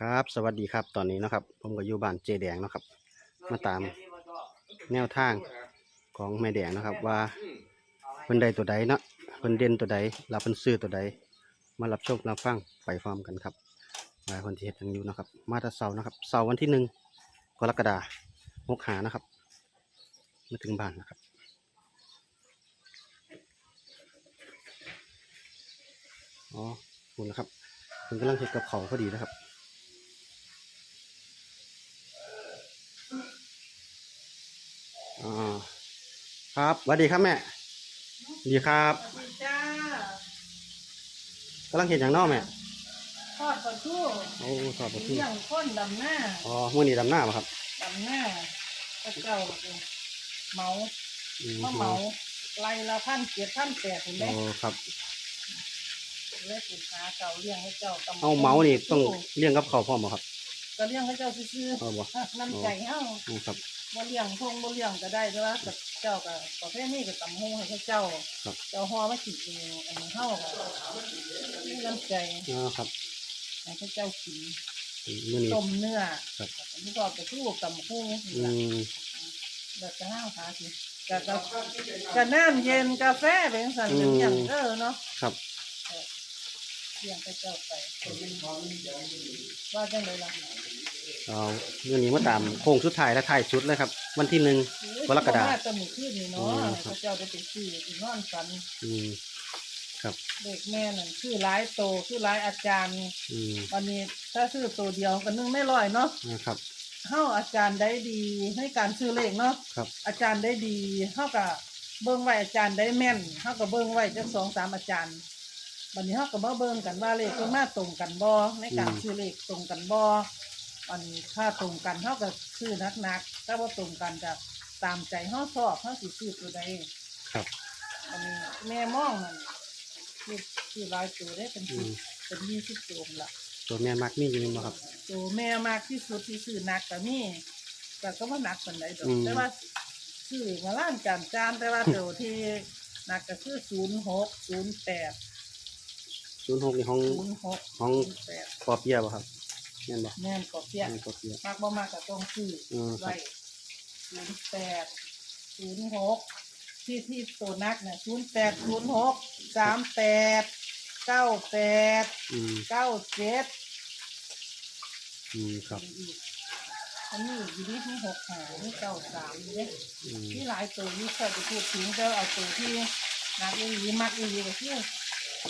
ครับ สวัสดีครับตอนนี้นะครับ ผมก็อยู่บ้านเจแดงนะครับ มาตามแนวทางของแม่แดงนะครับว่าเพิ่นใดตัวใดเนาะเพิ่นเด่นตัวใดรับเพิ่นซื้อตัวใด มารับชมรับฟังไปพร้อมกันครับว่าเพิ่นสิเฮ็ดหยังอยู่นะครับ มาต่เสานะครับเสาร์วันที่หนึ่งกรกฎาคม65นะครับมาถึงบ้านนะครับอ๋อคุณนะครับเพิ่นกำลังเฮ็ดกับเขาพอดีนะครับ อ่าครับสวัสดีครับแม่ดีครับสวัสดีจ้ากำลังเห็นอย่างนอกแม่ทอดปลาทูโอ้สอบประทุเลี้ยงข้นดำหน้าอ๋อมื่อนี้ดำหน้ามาครับดำหน้าก็เจ้าเมาอืมมาเมาไล่ละพันเจ็ดพันแปดเห็นไหมโอ้ครับเล็กสินค้าเก่าเลี้ยงให้เจ้าตำเอาเมาส์นี่ต้องเลี้ยงกับเขาวพร้อมบ่ครับก็เลี้ยงให้เจ้าซื้อเอาบ่ๆน้ำใจเฮาอืมครับ บ่เลี้ยงพงบ่เลี้ยงก็ได้แต่ว่ากับเจ้าก็ประเภทนี้ก็ตำหงให้เขาเจ้าครับ เจ้าห่อมากินเองอันนี้เฮาก็มีน้ำใจอ๋อครับให้เขาเจ้ากินอืมมื่อนี้ ต้มเนื้อครับ อันนี้ก็ไปทู่ตำหงอืมแบบจะห้าวขาสิกะกะกะน้ำเย็นกาแฟเป็นสันเป็นอย่างเด้อเนาะ ครับ เลี้ยงไปเจ้าไปว่าจังเลยล่ะ เอามื่อนี้มาตามโค้งสุดท้ายและท้ายสุดเลยครับ วันที่หนึ่งกรกฎาคมจะมีขึ้นนี่เนาะอืมครับพระเจ้าได้ไปซื้อที่นอนฝันอืมครับเด็กแม่นั่นคือร้ายโตคือร้ายอาจารย์อืมวันนี้ถ้าซื้อตัวเดียวก็นึ่งไม่ลอยเนาะนะครับเฮาอาจารย์ได้ดีให้การซื้อเลขเนาะครับ อาจารย์ได้ดีเฮากับเบิ่งไว้อาจารย์ได้แม่นเฮากับเบิ่งไว้จักสองสามอาจารย์บัดนี้เฮาก็มาเบิ่งกันว่าเลขเพิ่นมาตรงกันบ่ในการซื้อเลขตรงกันบ่อั นนี้ถ้าตรงกันเฮาก็ซื้อนักๆถ้าบ่ตรงกันก็ตามใจเฮาชอบเฮาสิซื้อตัวใดครับ อันนี้แม่มองนั่นคือคือหลายตัวได้เป็นอืสิบมเป็นยี่สิบตัวละตัวแม่มักมีอยู่นี่บ่ครับ ตัวแม่มากที่สุดที่ซื้อนักก็มีแต่ก็ว่านักปานใดดอกอืม แต่ว่าซื้อมาล้านจานจานแต่ว่าตัวที่นักก็คือศูนย์หกศูนย์แปดศูนย์หกนี่ห้องศูนย์หกห้องแปด ปอเปียบ่ครับ แม่นบ่แม่นก็เพี้ยแม่นปอเปียมากบ่มากก็ต้องซื้ออืมครับไว้ศูนย์แปดศูนย์หกที่ที่ตัวนักเนี่ยศูนย์แปดศูนย์หกสามแปดเก้าแปดอืมเก้าเจ็ดอืมครับอีกอันนี้อยู่ที่ที่หกหาที่เก้าสามเนี่ยอืมที่หลายตัวที่เคยไปพูดถึงก็เอาตัวที่นักอีหลีมักอีหลีก็คือ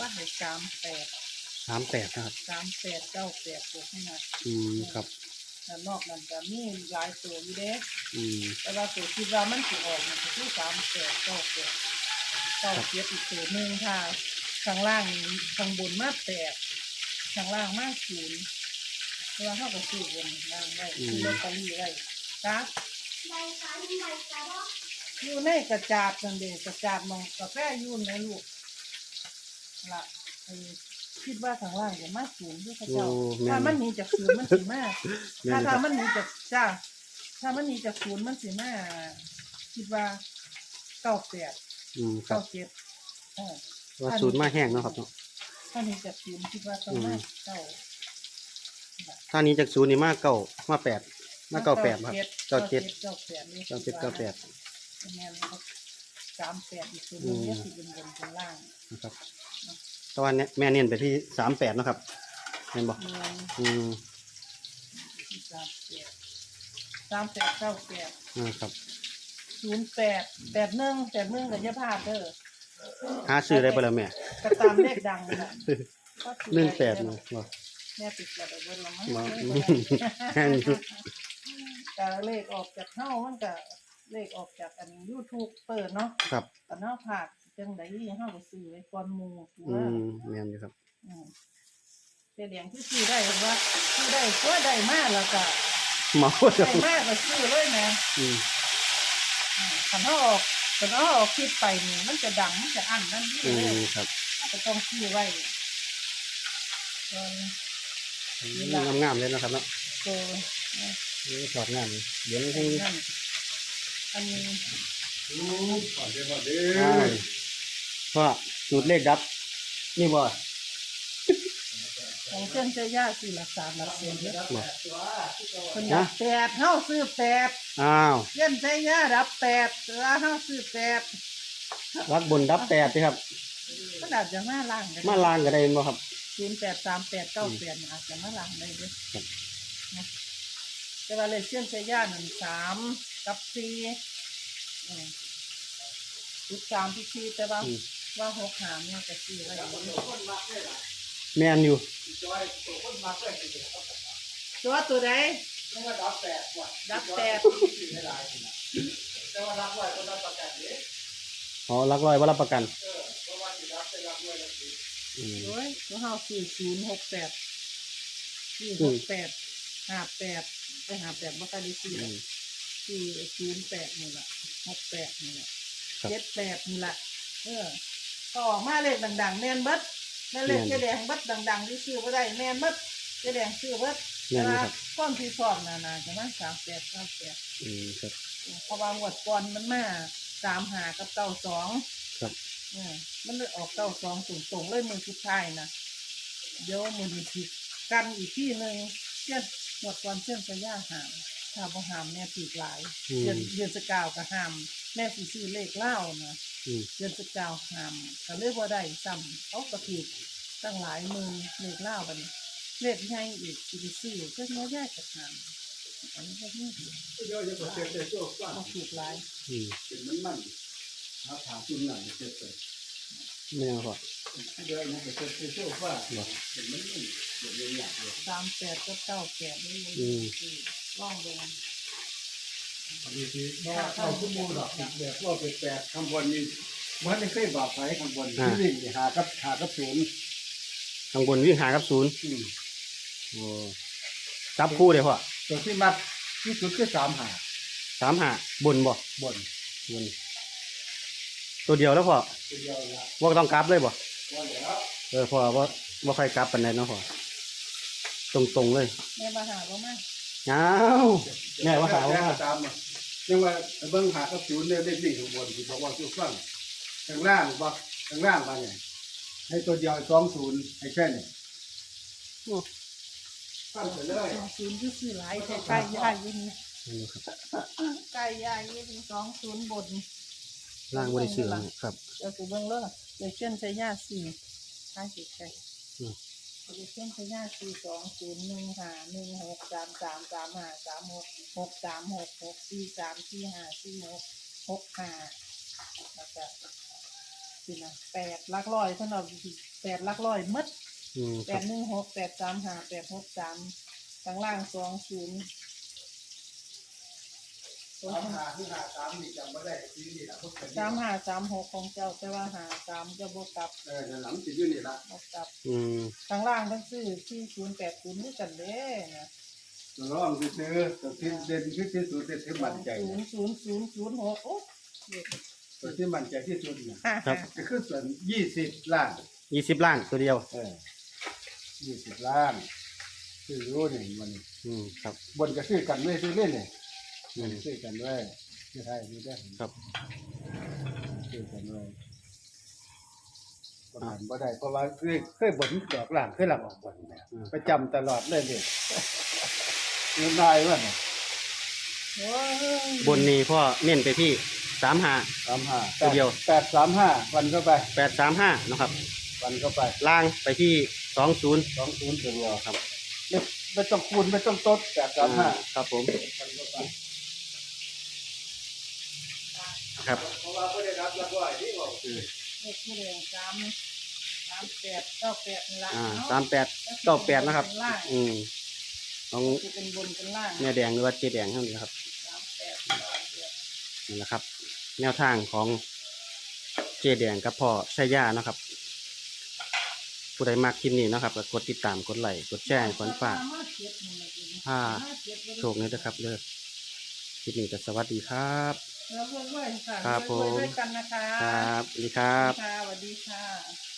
วัดเด็กสามแปด สามแปดนะครับ สามแปดเก้าแปดตัวที่นักอืมครับแล้วนอกนั้นก็มีหลายตัวอยู่เด้อืม แต่ว่าตัวที่ว่ามันสิออกมันก็คือสามแปดเก้าแปดเก้าเจ็ดอีกตัวหนึ่งค่ะข้างล่างนี่ข้างบนมาแปดข้างล่างมาศูนย์เวลาเข้าไปซื้อบนล่างไว้ซื้อลอตเตอรี่ไว้ครับ อยู่ในกระจาดนั่นเด็กระจาดมองกาแฟอยุ่นในลูกละเออ คิดว่าข้างล่างจะมาศูนย์ด้วยพระเจ้า โอ้แม่น ถ้ามันหนีจากศูนย์มันสิมาแม่ถ้านคถ้ารับมันหนีจากจ้า ถ้ามันหนีจากศูนย์มันสิมาคิดว่าเก้าแปดอืมครัเก้าบเจ็ดเออว่าศูนย์มาแห้งเนาะครับเนาะ ถ้าหนีจากศูนย์คิดว่าต้องมาเก้าถ้านี้จากศูนย์นี่มาเก้ามาแปดมาเก้าแปดครับเก้าเจ็ดเก้าแปดนี่เก้าเจ็ดเก้าแปดแม่นนะครับสามแปดอีกตัวหนึงเนี่ยสิเป็นบนเป็นล่างนะครับ ตอนนี้แม่เน้นไปที่สามแปดนาะครับเห็นบอกเมืองอืมที่สามแปดสามแปดเก้าแปดนะครับศูนย์แปดแปดหนึ่งแปดหนึ่งกับยาพลาดเด้อหาซื้อได้ปะล่ะแม่ก็ตามเลขดังนั่นแหละหนึ่งแปดเนาะบ่แม่ติดระเบิดเบิ้ลละมั้งบ่แห้งอยู่แต่เลขออกจากเฮ้ามันก็เลขออกจากอันยูทูบเปิดเนาะครับอันเฮ้าผาด จังไดเฮ้าก็ซื้อไว้ก่อนหมู่ถูกอืว่ามแม่นอยู่ครับ อืมแต่เดียงที่ซื้อได้เห็นว่าซื้อได้ก็ได้มากแล้วก็เมาได้มากก็ซื้อเลยนะอืมขันเขาออกขันเขาออกคลิปไปนี่มันจะดังมันจะอั้นนั่นนี่อืเลยมครับมันก็ต้องซื้อไว้เอองามๆเลยนะครับเนาะตัวนี่ถอดงามเลยเดี๋ยวให้นั่นอันนี้อ่า พ่อสูตรเลขดับ นี่บ่ของเส้นเจ้าย่าสี่หลักสามหลักเสียนเยอะบ่คนดับแปดเฮาซื้อแปดอ้าวเส้นเจ้าย่าดับแปดเสือเฮาซื้อแปดรักบนรับแปดสิครับก็อาจจะมาล่างกันมาลางก็ได้บ่ครับศูนย์แปดสามแปดเก้าแปดอาจจะมาล่างได้ด้วยครับนะแต่ว่าเลยเส้นเจ้าย่าหนึ่งสามกับสี่อืมจุดสามที่สี่แต่ว่าอืม ว่าหกหามเนี่ยจะสี่อะไรอยู่แม่นอยู่ตัวตัวใดดับแปดว่ะดับแปดสี่ไม่หลายสินะแต่ว่ารับไว้ก็รับประกันนี้อ๋อรักร้อยว่ารับประกันเออเพราะว่าสิรับไปรับไว้แล้วสิอืมโอ้ยตัวเฮาสี่ศูนย์หกแปดสี่หกแปดห้าแปดไปหาแปดบ่ค่อยได้สี่อืม สี่ศูนย์แปดนี่แหละหกแปดนี่แหละครับ เจ็ดแปดนี่แหละเออ ก็ออกมาเลขดังๆแม่นเบิดแม่นเลขแม่น เจ๊แดงเบิดดังๆที่ซื้อบ่ได้แม่นเบิดเจ๊แดงซื้อเบิดแม่นอยู่ครับก้อนที่สองนานาจะมาสามแปดเก้าแปดอืมครับ เพราะว่าหวดก่อนมันมาสามหากับเก้าสองครับเออมันเลยออกเก้าสองตรงๆเลยมือสุดท้ายนะเดี๋ยวมือดีผิดกันอีกที่หนึ่งเช่นหมดก่อนเช่นจะย่าหามถ้าบ่หามแม่ผิดหลาย อืมเดือนเดือนสกาวก็หาม แม่สิซื้อเลขเล่านะอืม เดือนสกาหามก็เลยบ่ได้ซ้ำเขาก็ผิดตั้งหลายมื่นเลขเล่าบันเลขใหญ่อีกสิไปซื้อก็น้อแยกกับหามอันนี้ก็นี่เดี๋ยวจะเปลี่ยนในช่วงกว้างบ่ผิดหลายอืมเป็นมันมันหาถามจุ่มหนักเด็ดไม่เอาพอเดี๋ยวนะเปลี่ยนในช่วงกว้างบ่เป็นมันมันเดี๋ยวเรียนอยากเลยสามแปดก็เก้าแปดนี่อืมล่องลงบางทีว่าเราคุ้มมูหรอกแบบว่าเป็นแปดคำบนนี่มันไม่เคยบอกใครคำบนที่วิ่งหากับหากับศูนย์ข้างบนวิ่งหากับศูนย์อืมโอ้จับคู่เลยพ่อตัวที่มัดที่สุดคือสามหาสามหาบนบ่บนบน ตัวเดียวแล้วพ่อตัวเดียวละว่าต้องกลับเลยบ่ว่าแล้วเออพ่อว่าว่าใครกลับปานใดเนาะพ่อตรงตรงๆเลยแม่มาหาบ่มาอ้าวแม่ว่าหาว่า ตามมา ยังว่าเบิ้งหากับศูนย์เนี่ยได้วิ่งข้างบนที่บอกว่าทุกฟังข้างล่างบอกข้างล่างมาเนี่ยให้ตัวเดียวสองศูนย์ให้แค่นี้โอ้ฟังไปเลยสองศูนย์ที่สี่หลายแต่ใกล้ย่ายยิ่งนี่ครับใกล้ย่ายยิ่งสองศูนย์บนล่างบริสุทธิ์ครับเดี๋ยวกูเบิ่งเลยเดี๋ยวเช่นใช้ย่าสี่ห้าสิบใช่ อืมเดี๋ยวเช่นใช้ย่าสี่สองศูนย์หนึ่งห้าหนึ่งหกสามสามสามห้าสามหกหกสามหกหกสี่สามสี่ห้าสี่หกหกห้าแล้วก็สินะแปดลักร้อยเท่านั้นแปดลักร้อยมัดอืมแปครับดหนึ่งหกแปดสามห้าแปดหกสามข้างล่างสองศูนย์ สามหาที่หาสามนี่จำไม่ได้ที่นี่ละพวกเป็นสามห้าสามหกของเจ้าแต่ว่าหาสามจะบวกกลับเออหลังติดอยู่นี่ละบวกกลับอืมข้างล่างทั้งซื้อที่ศูนย์แปดศูนย์ด้วยกันเด้นะตัวร้องซื้อตัวที่เด่นที่ที่สุดที่มั่นใจศูนย์ศูนย์ศูนย์ศูนย์หกโอ้เด็กตัวที่มั่นใจที่สุดเนี่ยห้าครับก็คือส่วนยี่สิบล้าน ยี่สิบล้านตัวเดียว เออยี่สิบล้าน ซื้อรู้นี่มัน อืมครับ บนก็ซื้อกันไม่ซื้อเล่นเนี่ย อืมซื้อกันด้วยที่ไทยนี่ได้ครับซื้อกันด้วยประมาณบ่ได้เพราะว่าเคยเคยบนดอกล่างเคยหลังออกบนเนี่ยอืม ประจำตลอดเลยเนี่ยเงินได้วะเนี่ยโอ้ยบนนี้พ่อเน้นไปที่สามหาสามห้าตัวเดียว แปดสามห้าวันเข้าไป แปดสามห้านะครับ วันเข้าไปล่างไปที่สองศูนย์สองศูนย์ตัวเดียวครับไม่ไม่ต้องคูณไม่ต้องตดแปดสามห้าครับผม วันเข้าไป ครับเพราะว่าไม่ได้รับรับไหวที่บอกเลขที่เรียงสามสามแปดเก้าแปดนี่ละอ่าเนะสามแปดเก้าแปดนะครับเป็นล่างอืมของคือเป็นบนเป็นล่างแม่แดงหรือว่าเจ๊แดงเท่านี้ครับสามแปดเก้าแปดนี่แหละครับ แนวทางของเจ๊แดงกับพ่อชัยยานะครับ ผู้ใดมากคลิปนี้นะครับก็กดติดตามกดไลค์กดแชร์กดฝากอ่าโชคนี้นะครับเลิกคลิปนี้ก็สวัสดีครับ แล้วเพื่อนๆค่ะครับผมด้วยกันนะคะครับสวัสดีครับ ค่ะสวัสดีค่ะ